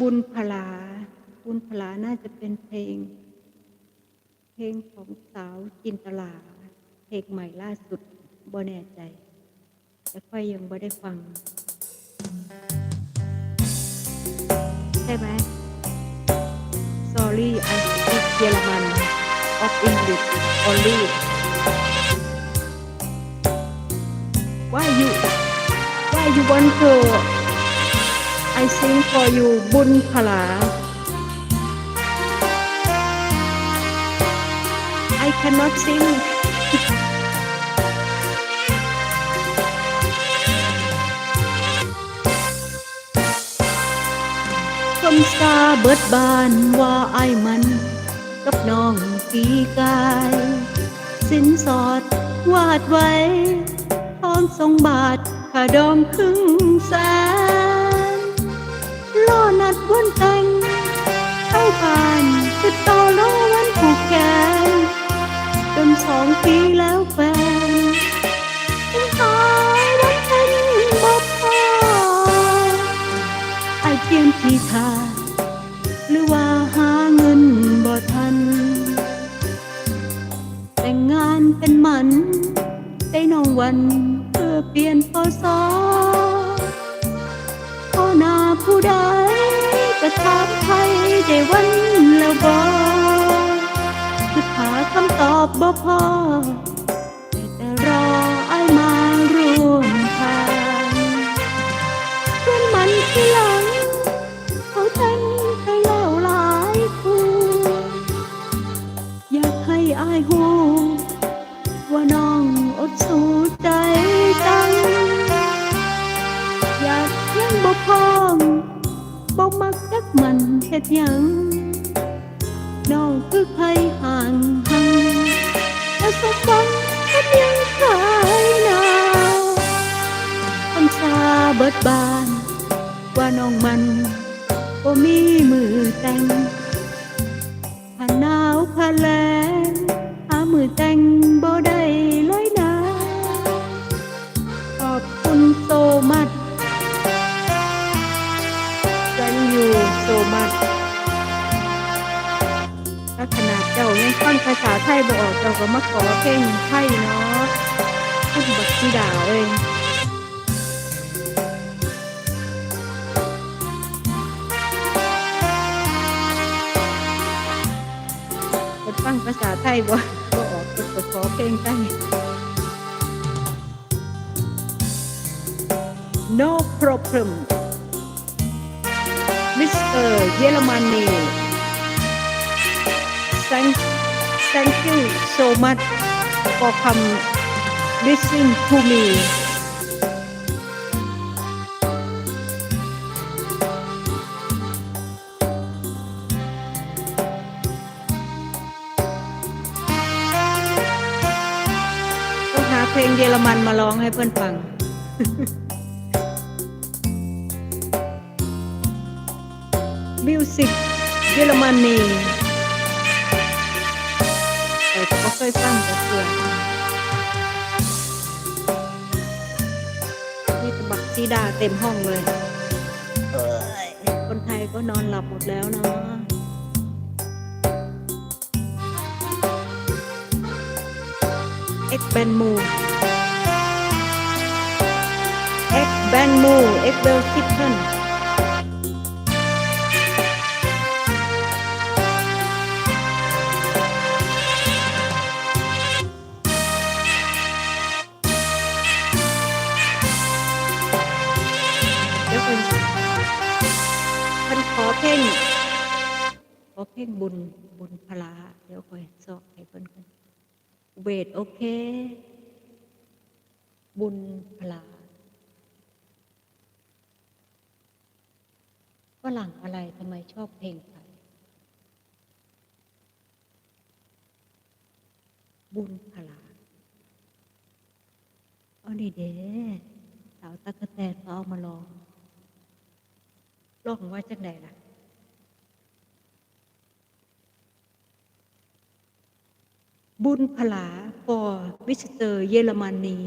บุญพลา บุญพลาน่าจะเป็นเพลง เพลงของสาวจินตลา เพลงใหม่ล่าสุดบ่แน่ใจ แต่ค่อยยังบ่ได้ฟัง ใช่ไหม Sorry I speak เยอรมัน of English only Why you Why you want to I sing for you บุญพลา I cannot sing คำสาเบิดบานว่าไอ้มัน กับน้องปีกาย สินสอดวาดไว้ทองสองบาทค่าดองครึ่งแสน ล่อนัดวันแต่งเข้าบ้านคือต่อรอวันผูกแขนจนสองปีแล้วแฟนยังหายวันเป็นบ่พอไอเปลี่ยนที่ทาหรือว่าหาเงินบ่ทัน แต่งงานเป็นหมันได้น้องวันเพื่อเปลี่ยนพศพอหน้าผู้ใด ถามไทยได้วันแล้วบ่ ดหยังน้องคือใครห่างหังแต่สมบังเฮ็ดยังขายหนาวคำชาเบิดบาน ว่าน้องมันบ่มีมือแต่งผ่านหนาวผ่านแลงหามือแต่งบ่ได้เลยนะขอบคุณโซมัด Thank you so much ถ้าขนาดเจ้ายังฟังภาษาไทยบ่ออกเจ้าก็มาขอเพลงไทยเนาะคุณบักสีดาวเองฟังภาษาไทยบ่บ่ออกก็ขอเพลงไทย No problem Mr. เยอรมนี Thank Thank you so much for come listen to me ต้องหาเพลงเยอรมันมาร้องให้เพื่อนฟัง มิวสิกเยอรมนีแต่ก็เคยฟังแต่เพื่อนนี่ตบักซีดาเต็มห้องเลยเอ้ยคนไทยก็นอนหลับหมดแล้วเนาะเอ็กแบนมูเอ็กแบนมูเอ็กเบลคิทเทน เดี๋ยวคนคนขอเพลงขอเพลงบุญบุญพลาเดี๋ยวคอยสอบให้เพิ่นกันเวทโอเค บุญพลาฝรั่งอะไรทำไมชอบเพลงไทยบุญพลาเอาดีเด้สาวตะกะแตนก็เอามาลอง ลงว่าจังไดล่ะ บุญพลาฟอร์วิสเตอร์เยอรมนี